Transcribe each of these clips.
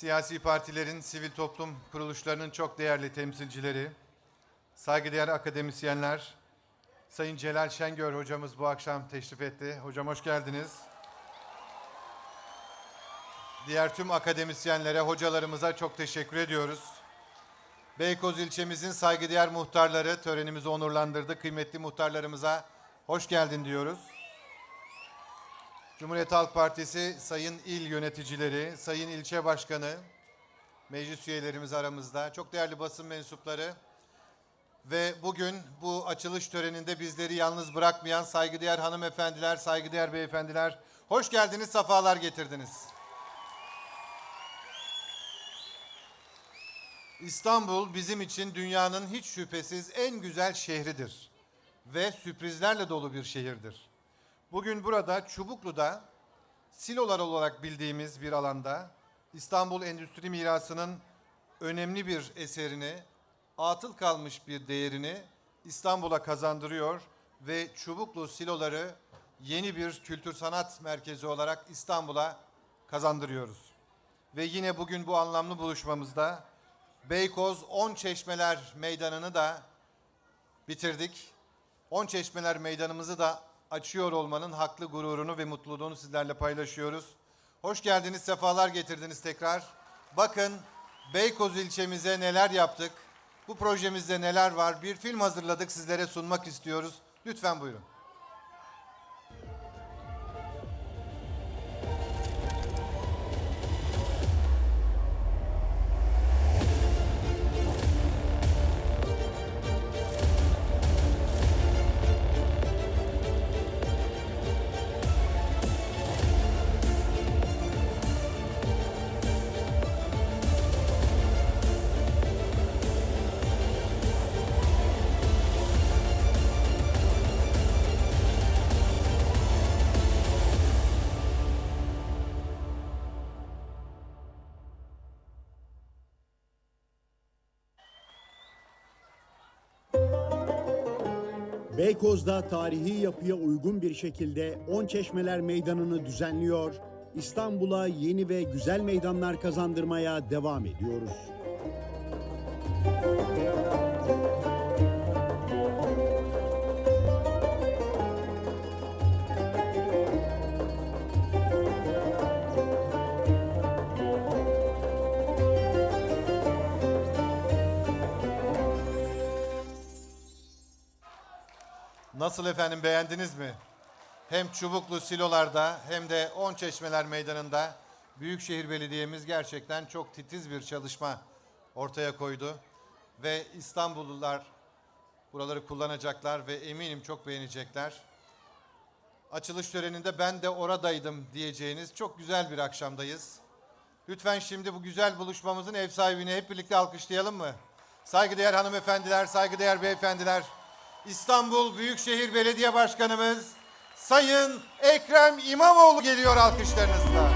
siyasi partilerin, sivil toplum kuruluşlarının çok değerli temsilcileri, saygıdeğer akademisyenler, Sayın Celal Şengör hocamız bu akşam teşrif etti. Hocam hoş geldiniz. Diğer tüm akademisyenlere, hocalarımıza çok teşekkür ediyoruz. Beykoz ilçemizin saygıdeğer muhtarları törenimizi onurlandırdı. Kıymetli muhtarlarımıza hoş geldin diyoruz. Cumhuriyet Halk Partisi sayın il yöneticileri, sayın ilçe başkanı, meclis üyelerimiz aramızda, çok değerli basın mensupları ve bugün bu açılış töreninde bizleri yalnız bırakmayan saygıdeğer hanımefendiler, saygıdeğer beyefendiler, hoş geldiniz, sefalar getirdiniz. İstanbul bizim için dünyanın hiç şüphesiz en güzel şehridir ve sürprizlerle dolu bir şehirdir. Bugün burada Çubuklu'da silolar olarak bildiğimiz bir alanda İstanbul Endüstri Mirası'nın önemli bir eserini, atıl kalmış bir değerini İstanbul'a kazandırıyor ve Çubuklu siloları yeni bir kültür sanat merkezi olarak İstanbul'a kazandırıyoruz. Ve yine bugün bu anlamlı buluşmamızda Beykoz On Çeşmeler Meydanı'nı da bitirdik. On Çeşmeler Meydanımızı da açıyor olmanın haklı gururunu ve mutluluğunu sizlerle paylaşıyoruz. Hoş geldiniz, sefalar getirdiniz tekrar. Bakın Beykoz ilçemize neler yaptık. Bu projemizde neler var? Bir film hazırladık sizlere sunmak istiyoruz. Lütfen buyurun. Beykoz'da tarihi yapıya uygun bir şekilde On Çeşmeler Meydanı'nı düzenliyor, İstanbul'a yeni ve güzel meydanlar kazandırmaya devam ediyoruz. Nasıl efendim beğendiniz mi? Hem Çubuklu silolarda hem de On Çeşmeler Meydanı'nda Büyükşehir Belediye'miz gerçekten çok titiz bir çalışma ortaya koydu. Ve İstanbullular buraları kullanacaklar ve eminim çok beğenecekler. Açılış töreninde ben de oradaydım diyeceğiniz çok güzel bir akşamdayız. Lütfen şimdi bu güzel buluşmamızın ev sahibini hep birlikte alkışlayalım mı? Saygıdeğer hanımefendiler, saygıdeğer beyefendiler. İstanbul Büyükşehir Belediye Başkanımız Sayın Ekrem İmamoğlu geliyor alkışlarınızla.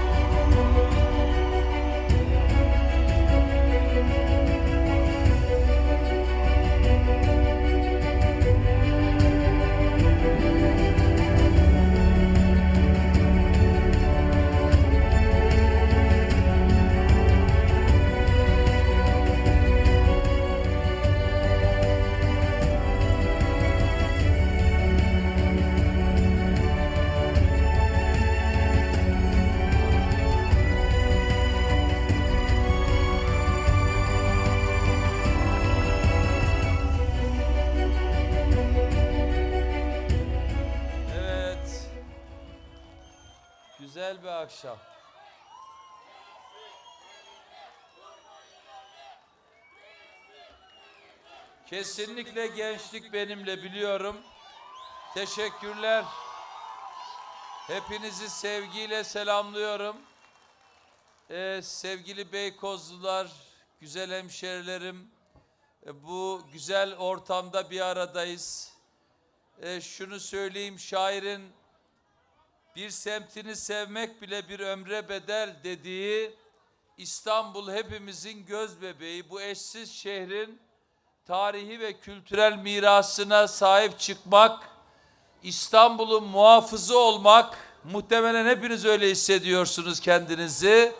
Güzel bir akşam. Kesinlikle gençlik benimle biliyorum. Teşekkürler. Hepinizi sevgiyle selamlıyorum. Ee, sevgili Beykozlular, güzel hemşerilerim, e, bu güzel ortamda bir aradayız. E, şunu söyleyeyim şairin bir semtini sevmek bile bir ömre bedel dediği İstanbul hepimizin göz bebeği. Bu eşsiz şehrin tarihi ve kültürel mirasına sahip çıkmak, İstanbul'un muhafızı olmak, muhtemelen hepiniz öyle hissediyorsunuz kendinizi.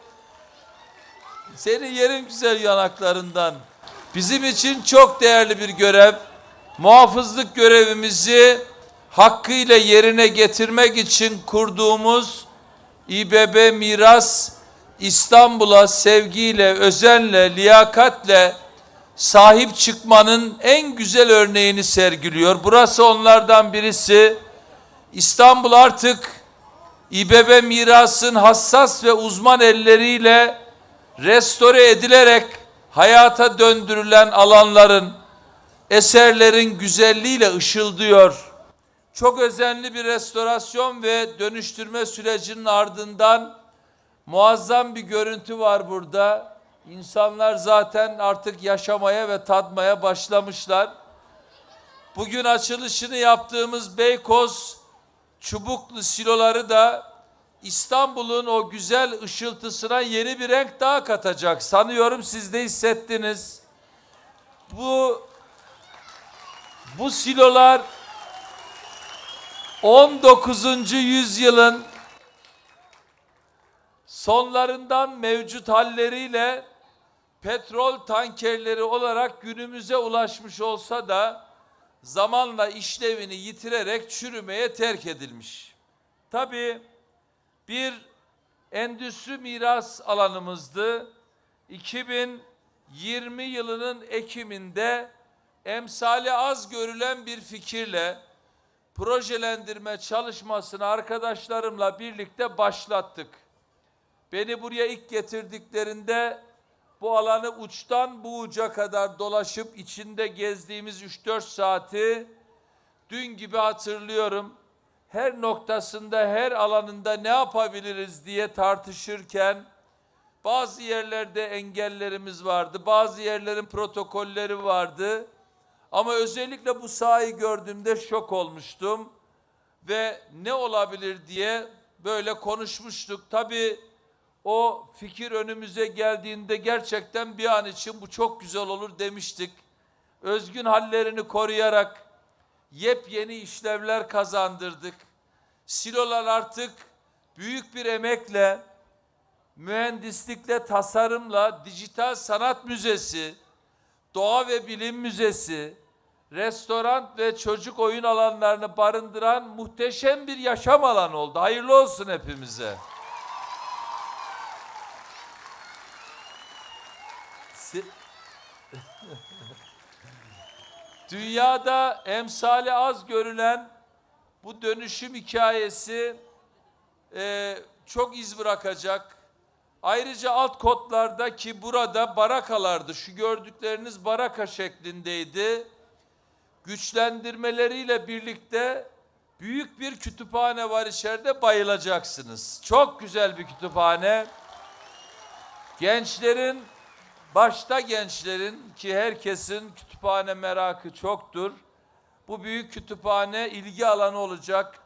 Seni yerim güzel yanaklarından. Bizim için çok değerli bir görev. Muhafızlık görevimizi hakkıyla yerine getirmek için kurduğumuz İBB Miras İstanbul'a sevgiyle, özenle, liyakatle sahip çıkmanın en güzel örneğini sergiliyor. Burası onlardan birisi. İstanbul artık İBB mirasın hassas ve uzman elleriyle restore edilerek hayata döndürülen alanların, eserlerin güzelliğiyle ışıldıyor. Çok özenli bir restorasyon ve dönüştürme sürecinin ardından muazzam bir görüntü var burada. İnsanlar zaten artık yaşamaya ve tadmaya başlamışlar. Bugün açılışını yaptığımız Beykoz Çubuklu siloları da İstanbul'un o güzel ışıltısına yeni bir renk daha katacak. Sanıyorum siz de hissettiniz. Bu bu silolar 19. yüzyılın sonlarından mevcut halleriyle petrol tankerleri olarak günümüze ulaşmış olsa da zamanla işlevini yitirerek çürümeye terk edilmiş. Tabii bir endüstri miras alanımızdı. 2020 yılının Ekim'inde emsali az görülen bir fikirle projelendirme çalışmasını arkadaşlarımla birlikte başlattık. Beni buraya ilk getirdiklerinde bu alanı uçtan bu uca kadar dolaşıp içinde gezdiğimiz 3-4 saati dün gibi hatırlıyorum. Her noktasında, her alanında ne yapabiliriz diye tartışırken bazı yerlerde engellerimiz vardı, bazı yerlerin protokolleri vardı. Ama özellikle bu sahayı gördüğümde şok olmuştum ve ne olabilir diye böyle konuşmuştuk. Tabii o fikir önümüze geldiğinde gerçekten bir an için bu çok güzel olur demiştik. Özgün hallerini koruyarak yepyeni işlevler kazandırdık. Silolar artık büyük bir emekle, mühendislikle, tasarımla dijital sanat müzesi, doğa ve bilim müzesi, restoran ve çocuk oyun alanlarını barındıran muhteşem bir yaşam alanı oldu. Hayırlı olsun hepimize. Dünyada emsali az görülen bu dönüşüm hikayesi e, çok iz bırakacak. Ayrıca alt kotlarda ki burada barakalardı. Şu gördükleriniz baraka şeklindeydi. Güçlendirmeleriyle birlikte büyük bir kütüphane var içeride bayılacaksınız. Çok güzel bir kütüphane. Gençlerin başta gençlerin ki herkesin kütüphane merakı çoktur. Bu büyük kütüphane ilgi alanı olacak.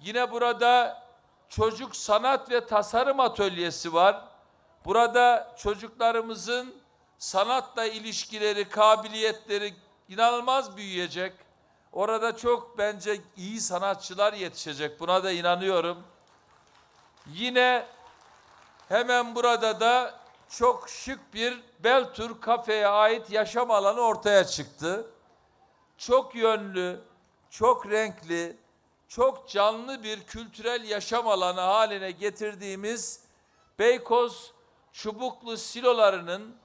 Yine burada çocuk sanat ve tasarım atölyesi var. Burada çocuklarımızın sanatla ilişkileri, kabiliyetleri inanılmaz büyüyecek. Orada çok bence iyi sanatçılar yetişecek. Buna da inanıyorum. Yine hemen burada da çok şık bir Beltur kafeye ait yaşam alanı ortaya çıktı. Çok yönlü, çok renkli, çok canlı bir kültürel yaşam alanı haline getirdiğimiz Beykoz Çubuklu silolarının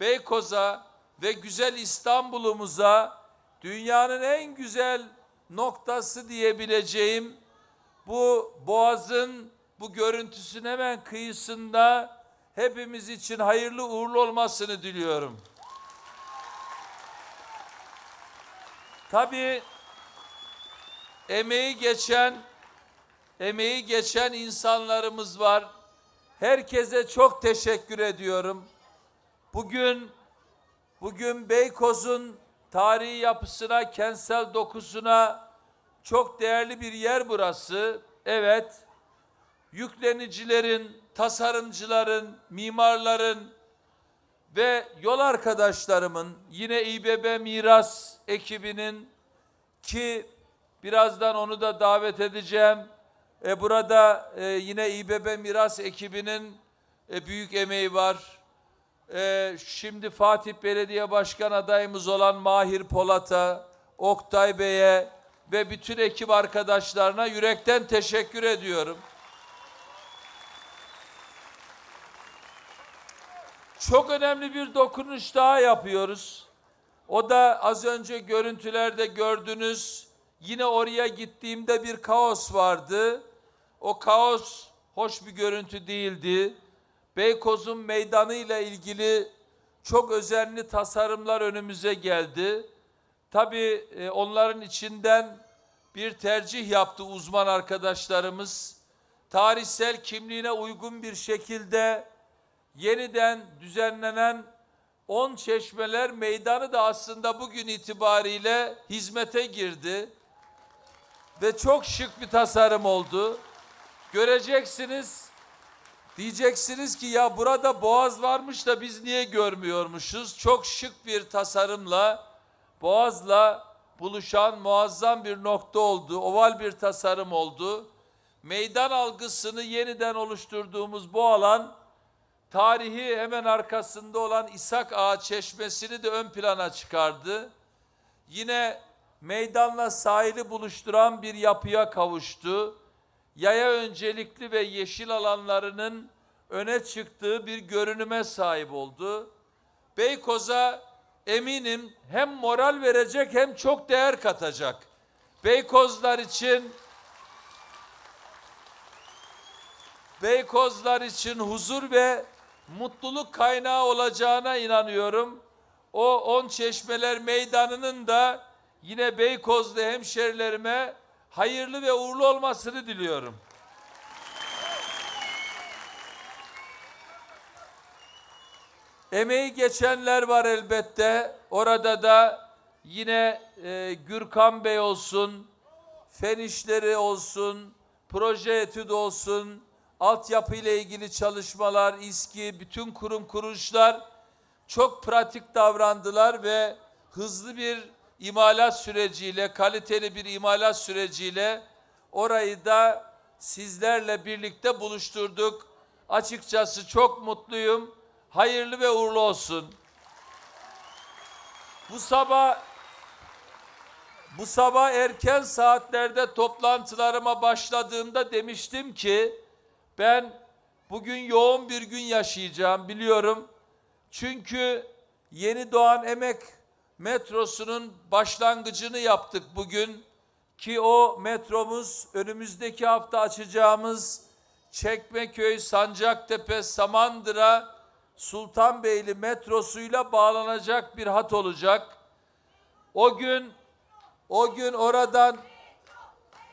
Beykoz'a ve güzel İstanbul'umuza dünyanın en güzel noktası diyebileceğim bu boğazın bu görüntüsün hemen kıyısında hepimiz için hayırlı uğurlu olmasını diliyorum. Tabii emeği geçen emeği geçen insanlarımız var. Herkese çok teşekkür ediyorum. Bugün bugün Beykoz'un tarihi yapısına, kentsel dokusuna çok değerli bir yer burası. Evet. Yüklenicilerin, tasarımcıların, mimarların ve yol arkadaşlarımın yine İBB Miras ekibinin ki birazdan onu da davet edeceğim. E, burada e, yine İBB Miras ekibinin e, büyük emeği var. E, şimdi Fatih Belediye Başkan adayımız olan Mahir Polat'a, Oktay Bey'e ve bütün ekip arkadaşlarına yürekten teşekkür ediyorum. Çok önemli bir dokunuş daha yapıyoruz. O da az önce görüntülerde gördünüz. Yine oraya gittiğimde bir kaos vardı. O kaos hoş bir görüntü değildi. Beykoz'un meydanı ile ilgili çok özenli tasarımlar önümüze geldi. Tabii e, onların içinden bir tercih yaptı uzman arkadaşlarımız. Tarihsel kimliğine uygun bir şekilde yeniden düzenlenen 10 çeşmeler meydanı da aslında bugün itibariyle hizmete girdi. Ve çok şık bir tasarım oldu. Göreceksiniz, diyeceksiniz ki ya burada boğaz varmış da biz niye görmüyormuşuz? Çok şık bir tasarımla boğazla buluşan muazzam bir nokta oldu. Oval bir tasarım oldu. Meydan algısını yeniden oluşturduğumuz bu alan tarihi hemen arkasında olan İshak Ağa Çeşmesi'ni de ön plana çıkardı. Yine meydanla sahili buluşturan bir yapıya kavuştu. Yaya öncelikli ve yeşil alanlarının öne çıktığı bir görünüme sahip oldu. Beykoz'a eminim hem moral verecek hem çok değer katacak. Beykozlar için Beykozlar için huzur ve mutluluk kaynağı olacağına inanıyorum. O on çeşmeler meydanının da yine Beykozlu hemşerilerime hayırlı ve uğurlu olmasını diliyorum. Emeği geçenler var elbette. Orada da yine e, Gürkan Bey olsun, fen işleri olsun, proje etüdü olsun, altyapı ile ilgili çalışmalar, İSKİ, bütün kurum kuruluşlar çok pratik davrandılar ve hızlı bir imalat süreciyle, kaliteli bir imalat süreciyle orayı da sizlerle birlikte buluşturduk. Açıkçası çok mutluyum. Hayırlı ve uğurlu olsun. Bu sabah bu sabah erken saatlerde toplantılarıma başladığımda demiştim ki ben bugün yoğun bir gün yaşayacağım biliyorum. Çünkü yeni doğan emek metrosunun başlangıcını yaptık bugün ki o metromuz önümüzdeki hafta açacağımız Çekmeköy, Sancaktepe, Samandıra, Sultanbeyli metrosuyla bağlanacak bir hat olacak. O gün o gün oradan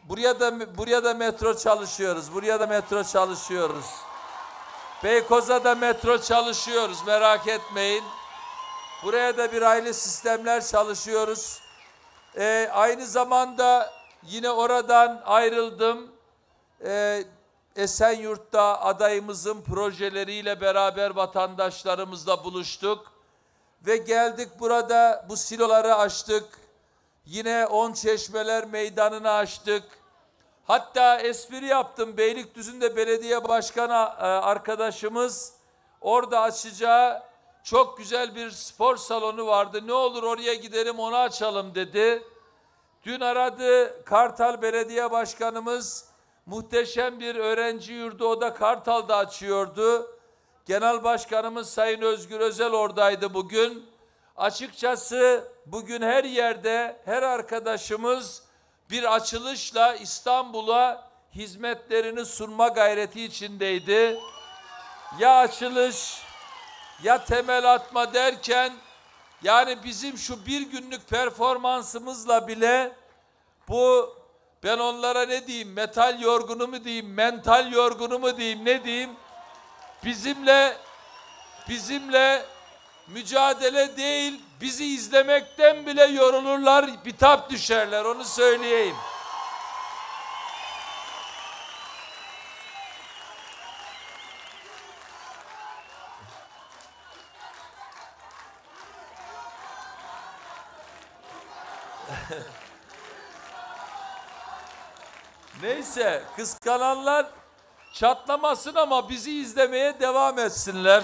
buraya da buraya da metro çalışıyoruz. Buraya da metro çalışıyoruz. Beykoz'a da metro çalışıyoruz. Merak etmeyin. Buraya da bir aile sistemler çalışıyoruz. Ee, aynı zamanda yine oradan ayrıldım. Ee, Esenyurt'ta adayımızın projeleriyle beraber vatandaşlarımızla buluştuk. Ve geldik burada bu siloları açtık. Yine on çeşmeler meydanını açtık. Hatta espri yaptım. Beylikdüzü'nde belediye başkanı e, arkadaşımız orada açacağı çok güzel bir spor salonu vardı. Ne olur oraya gidelim onu açalım dedi. Dün aradı Kartal Belediye Başkanımız muhteşem bir öğrenci yurdu o da Kartal'da açıyordu. Genel Başkanımız Sayın Özgür Özel oradaydı bugün. Açıkçası bugün her yerde her arkadaşımız bir açılışla İstanbul'a hizmetlerini sunma gayreti içindeydi. Ya açılış ya temel atma derken yani bizim şu bir günlük performansımızla bile bu ben onlara ne diyeyim metal yorgunu mu diyeyim mental yorgunu mu diyeyim ne diyeyim bizimle bizimle mücadele değil bizi izlemekten bile yorulurlar bitap düşerler onu söyleyeyim. Neyse kıskananlar çatlamasın ama bizi izlemeye devam etsinler.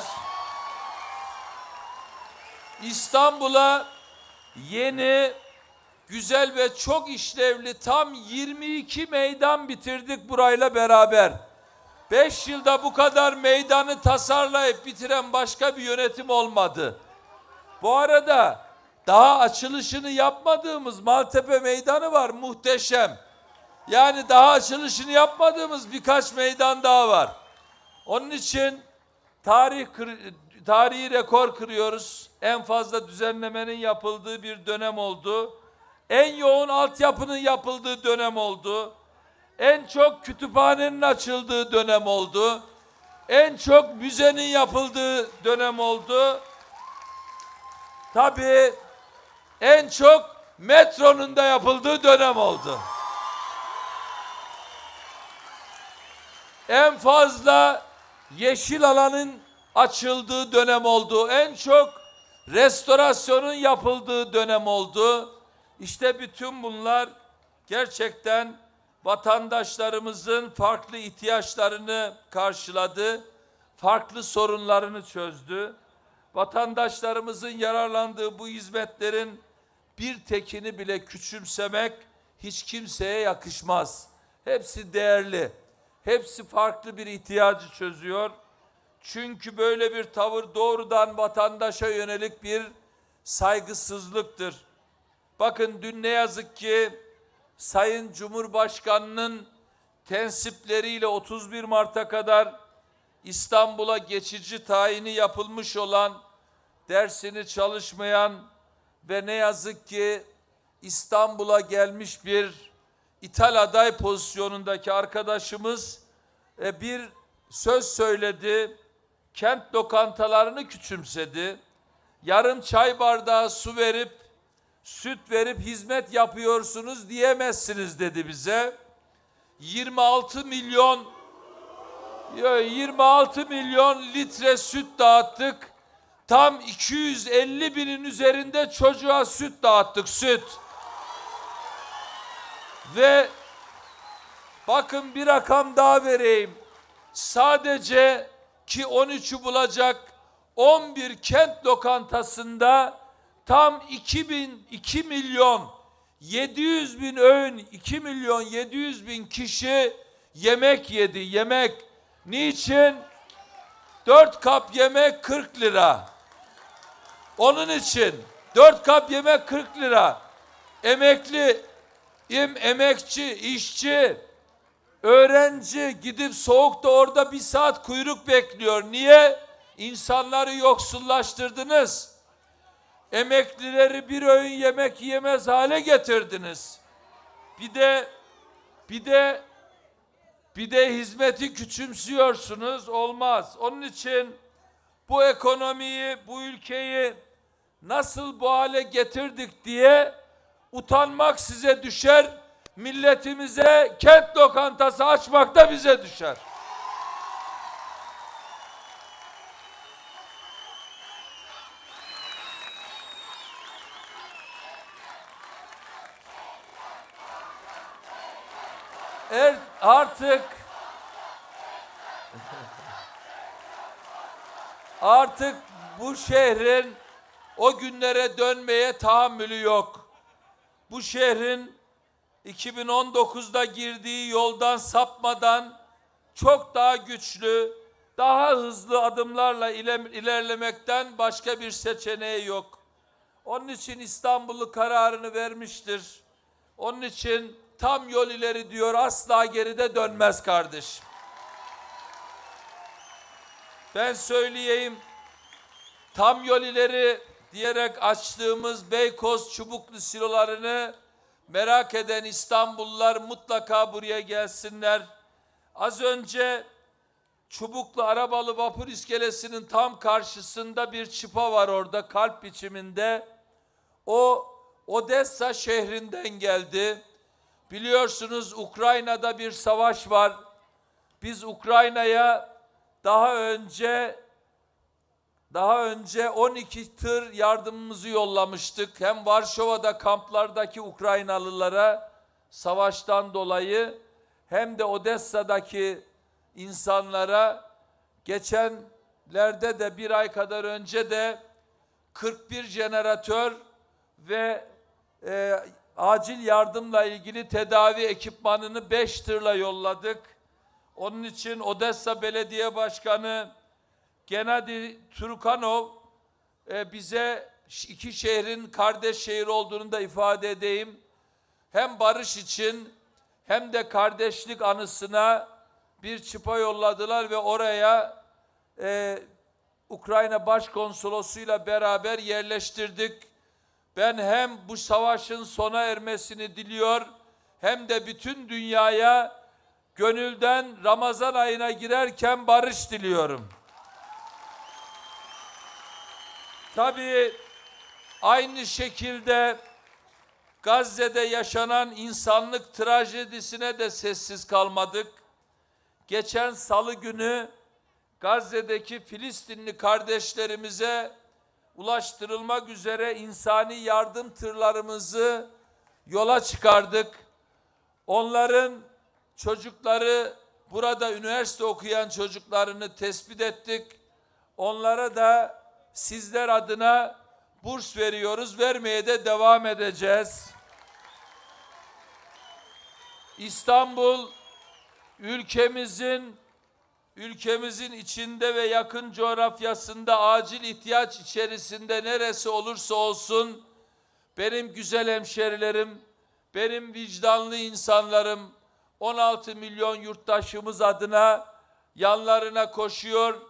İstanbul'a yeni, güzel ve çok işlevli tam 22 meydan bitirdik burayla beraber. 5 yılda bu kadar meydanı tasarlayıp bitiren başka bir yönetim olmadı. Bu arada daha açılışını yapmadığımız Maltepe Meydanı var muhteşem. Yani daha açılışını yapmadığımız birkaç meydan daha var. Onun için tarih tarihi rekor kırıyoruz. En fazla düzenlemenin yapıldığı bir dönem oldu. En yoğun altyapının yapıldığı dönem oldu. En çok kütüphanenin açıldığı dönem oldu. En çok müzenin yapıldığı dönem oldu. Tabii en çok metronun da yapıldığı dönem oldu. En fazla yeşil alanın açıldığı dönem oldu. En çok restorasyonun yapıldığı dönem oldu. İşte bütün bunlar gerçekten vatandaşlarımızın farklı ihtiyaçlarını karşıladı. Farklı sorunlarını çözdü. Vatandaşlarımızın yararlandığı bu hizmetlerin bir tekini bile küçümsemek hiç kimseye yakışmaz. Hepsi değerli. Hepsi farklı bir ihtiyacı çözüyor. Çünkü böyle bir tavır doğrudan vatandaşa yönelik bir saygısızlıktır. Bakın dün ne yazık ki Sayın Cumhurbaşkanı'nın tensipleriyle 31 Mart'a kadar İstanbul'a geçici tayini yapılmış olan, dersini çalışmayan ve ne yazık ki İstanbul'a gelmiş bir ithal aday pozisyonundaki arkadaşımız e, bir söz söyledi. Kent lokantalarını küçümsedi. Yarım çay bardağı su verip süt verip hizmet yapıyorsunuz diyemezsiniz dedi bize. 26 milyon Yo, 26 milyon litre süt dağıttık. Tam 250 binin üzerinde çocuğa süt dağıttık süt. Ve bakın bir rakam daha vereyim. Sadece ki 13'ü bulacak 11 kent lokantasında tam 2000 2 milyon 700 bin öğün 2 milyon 700 bin kişi yemek yedi yemek. Niçin? 4 kap yemek 40 lira. Onun için 4 kap yemek 40 lira. Emekli, im, emekçi, işçi, öğrenci gidip soğukta orada bir saat kuyruk bekliyor. Niye? İnsanları yoksullaştırdınız. Emeklileri bir öğün yemek yemez hale getirdiniz. Bir de bir de bir de hizmeti küçümsüyorsunuz. Olmaz. Onun için bu ekonomiyi, bu ülkeyi nasıl bu hale getirdik diye utanmak size düşer. Milletimize kent lokantası açmak da bize düşer. Er, artık artık bu şehrin o günlere dönmeye tahammülü yok. Bu şehrin 2019'da girdiği yoldan sapmadan çok daha güçlü, daha hızlı adımlarla ile- ilerlemekten başka bir seçeneği yok. Onun için İstanbul'u kararını vermiştir. Onun için tam yol ileri diyor asla geride dönmez kardeşim. Ben söyleyeyim tam yol ileri diyerek açtığımız Beykoz çubuklu silolarını merak eden İstanbullular mutlaka buraya gelsinler. Az önce Çubuklu Arabalı Vapur İskelesi'nin tam karşısında bir çıpa var orada kalp biçiminde. O Odessa şehrinden geldi. Biliyorsunuz Ukrayna'da bir savaş var. Biz Ukrayna'ya daha önce daha önce 12 tır yardımımızı yollamıştık. Hem Varşova'da kamplardaki Ukraynalılara savaştan dolayı hem de Odessa'daki insanlara geçenlerde de bir ay kadar önce de 41 jeneratör ve e, acil yardımla ilgili tedavi ekipmanını 5 tırla yolladık. Onun için Odessa Belediye Başkanı Genadi Turkanov e, bize iki şehrin kardeş şehir olduğunu da ifade edeyim. Hem barış için hem de kardeşlik anısına bir çıpa yolladılar ve oraya e, Ukrayna Başkonsolosuyla beraber yerleştirdik. Ben hem bu savaşın sona ermesini diliyor hem de bütün dünyaya gönülden Ramazan ayına girerken barış diliyorum. Tabii aynı şekilde Gazze'de yaşanan insanlık trajedisine de sessiz kalmadık. Geçen salı günü Gazze'deki Filistinli kardeşlerimize ulaştırılmak üzere insani yardım tırlarımızı yola çıkardık. Onların çocukları burada üniversite okuyan çocuklarını tespit ettik. Onlara da sizler adına burs veriyoruz. Vermeye de devam edeceğiz. İstanbul ülkemizin ülkemizin içinde ve yakın coğrafyasında acil ihtiyaç içerisinde neresi olursa olsun benim güzel hemşerilerim, benim vicdanlı insanlarım 16 milyon yurttaşımız adına yanlarına koşuyor,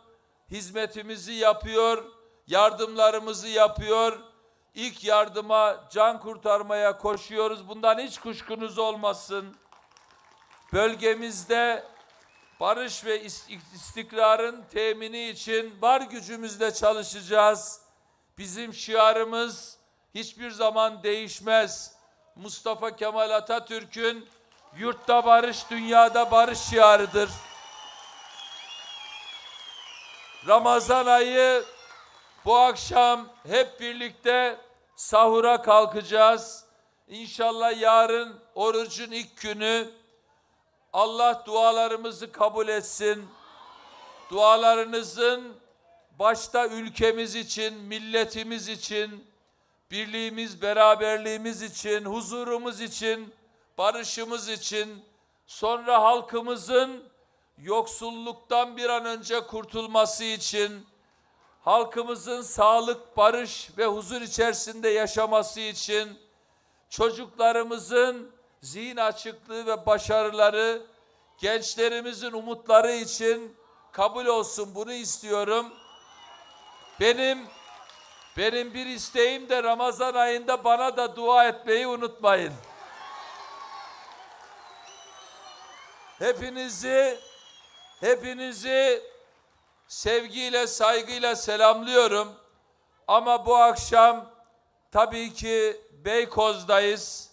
hizmetimizi yapıyor, yardımlarımızı yapıyor. İlk yardıma, can kurtarmaya koşuyoruz. Bundan hiç kuşkunuz olmasın. Bölgemizde barış ve is- istikrarın temini için var gücümüzle çalışacağız. Bizim şiarımız hiçbir zaman değişmez. Mustafa Kemal Atatürk'ün yurtta barış, dünyada barış şiarıdır. Ramazan ayı bu akşam hep birlikte sahura kalkacağız. İnşallah yarın orucun ilk günü Allah dualarımızı kabul etsin. Dualarınızın başta ülkemiz için, milletimiz için, birliğimiz, beraberliğimiz için, huzurumuz için, barışımız için, sonra halkımızın yoksulluktan bir an önce kurtulması için, halkımızın sağlık, barış ve huzur içerisinde yaşaması için, çocuklarımızın zihin açıklığı ve başarıları, gençlerimizin umutları için kabul olsun bunu istiyorum. Benim benim bir isteğim de Ramazan ayında bana da dua etmeyi unutmayın. Hepinizi hepinizi sevgiyle, saygıyla selamlıyorum. Ama bu akşam tabii ki Beykoz'dayız.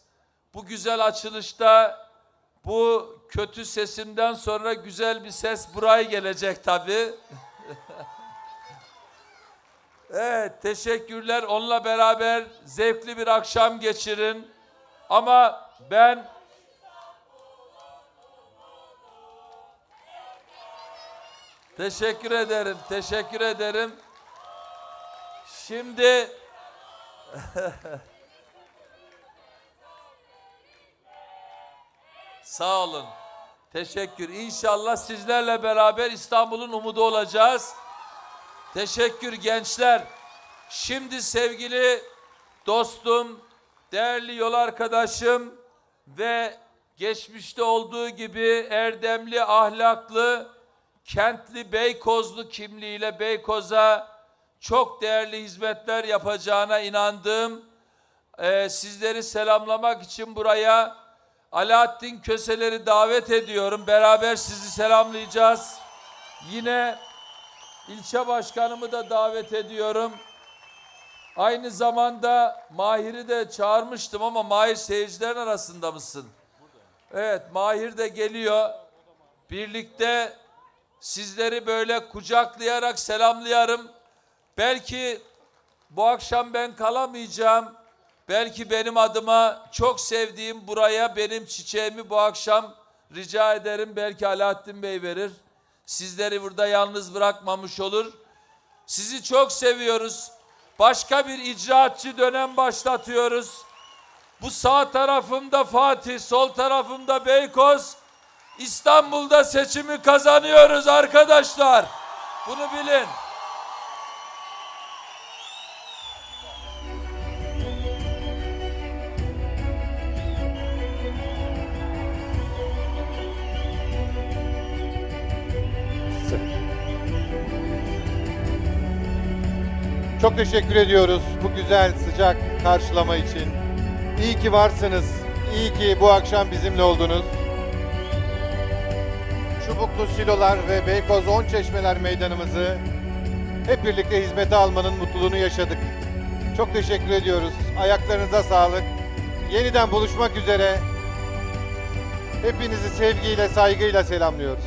Bu güzel açılışta bu kötü sesimden sonra güzel bir ses buraya gelecek tabii. evet, teşekkürler. Onunla beraber zevkli bir akşam geçirin. Ama ben Teşekkür ederim, teşekkür ederim. Şimdi Sağ olun. Teşekkür. İnşallah sizlerle beraber İstanbul'un umudu olacağız. Teşekkür gençler. Şimdi sevgili dostum, değerli yol arkadaşım ve geçmişte olduğu gibi erdemli, ahlaklı, kentli Beykozlu kimliğiyle Beykoz'a çok değerli hizmetler yapacağına inandığım e, sizleri selamlamak için buraya Alaaddin Köseler'i davet ediyorum. Beraber sizi selamlayacağız. Yine ilçe başkanımı da davet ediyorum. Aynı zamanda Mahir'i de çağırmıştım ama Mahir seyircilerin arasında mısın? Evet, Mahir de geliyor. Birlikte sizleri böyle kucaklayarak selamlayarım. Belki bu akşam ben kalamayacağım. Belki benim adıma çok sevdiğim buraya benim çiçeğimi bu akşam rica ederim. Belki Alaaddin Bey verir. Sizleri burada yalnız bırakmamış olur. Sizi çok seviyoruz. başka bir icraatçı dönem başlatıyoruz. Bu sağ tarafımda Fatih, sol tarafımda Beykoz. İstanbul'da seçimi kazanıyoruz arkadaşlar. Bunu bilin. Çok teşekkür ediyoruz bu güzel sıcak karşılama için. İyi ki varsınız. İyi ki bu akşam bizimle oldunuz. Çubuklu Silolar ve Beykoz On Çeşmeler meydanımızı hep birlikte hizmete almanın mutluluğunu yaşadık. Çok teşekkür ediyoruz. Ayaklarınıza sağlık. Yeniden buluşmak üzere. Hepinizi sevgiyle, saygıyla selamlıyoruz.